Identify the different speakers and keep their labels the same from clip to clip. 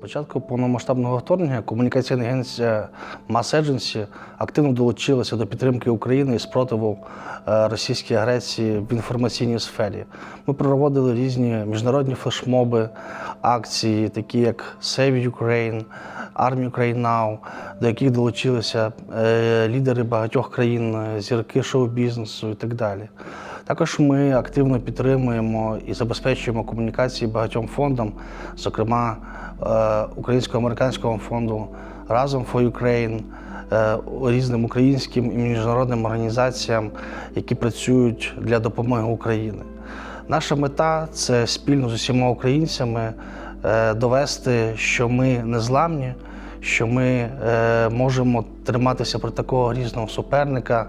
Speaker 1: початку повномасштабного вторгнення комунікаційна агенція Mass Agency активно долучилася до підтримки України і спротиву е, російській агресії в інформаційній сфері. Ми проводили різні міжнародні флешмоби, акції, такі як Save Ukraine, Army Ukraine до яких долучилися е, лідери багатьох країн, е, зірки шоу-бізнесу і так далі. Також ми активно підтримуємо і забезпечуємо комунікації багатьом фондам, зокрема е, українсько-американському фонду Разом for Ukraine, різним українським і міжнародним організаціям, які працюють для допомоги Україні. Наша мета це спільно з усіма українцями довести, що ми незламні, що ми е, можемо триматися проти такого різного суперника.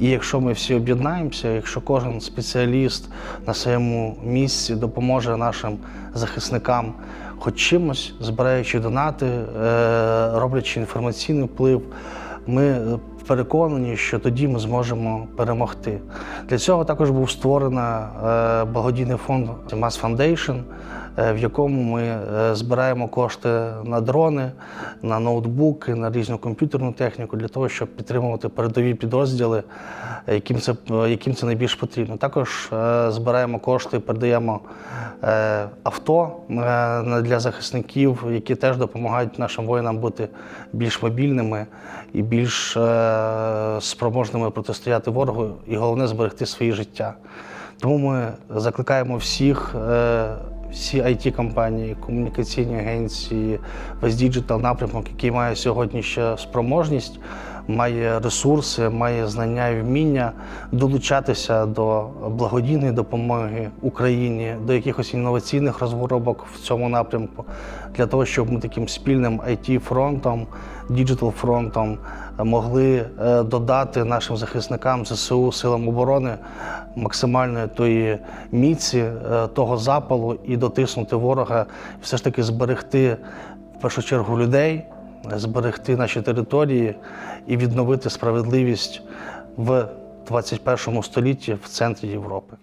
Speaker 1: І якщо ми всі об'єднаємося, якщо кожен спеціаліст на своєму місці допоможе нашим захисникам хоч чимось, збираючи донати, е, роблячи інформаційний вплив, ми переконані, що тоді ми зможемо перемогти. Для цього також був створений е, благодійний фонд Mass Foundation, е, в якому ми е, збираємо кошти на дрони, на ноутбуки, на різну комп'ютерну техніку для того, щоб підтримувати передові підрозділи, е, яким це, е, яким це найбільш потрібно. Також е, збираємо кошти, передаємо е, авто е, для захисників, які теж допомагають нашим воїнам бути більш мобільними і більш е, спроможними протистояти ворогу, і головне зберегти свої життя. Тому ми закликаємо всіх, е, всі it компанії комунікаційні агенції, весь діджитал напрямок, який має сьогодні ще спроможність, має ресурси, має знання і вміння долучатися до благодійної допомоги Україні, до якихось інноваційних розробок в цьому напрямку, для того, щоб ми таким спільним it фронтом діджитал фронтом могли е, додати нашим захисникам ЗСУ силам оборони максимальної тої міці, е, того запалу і дотиснути ворога, все ж таки зберегти в першу чергу людей, зберегти наші території і відновити справедливість в 21 столітті в центрі Європи.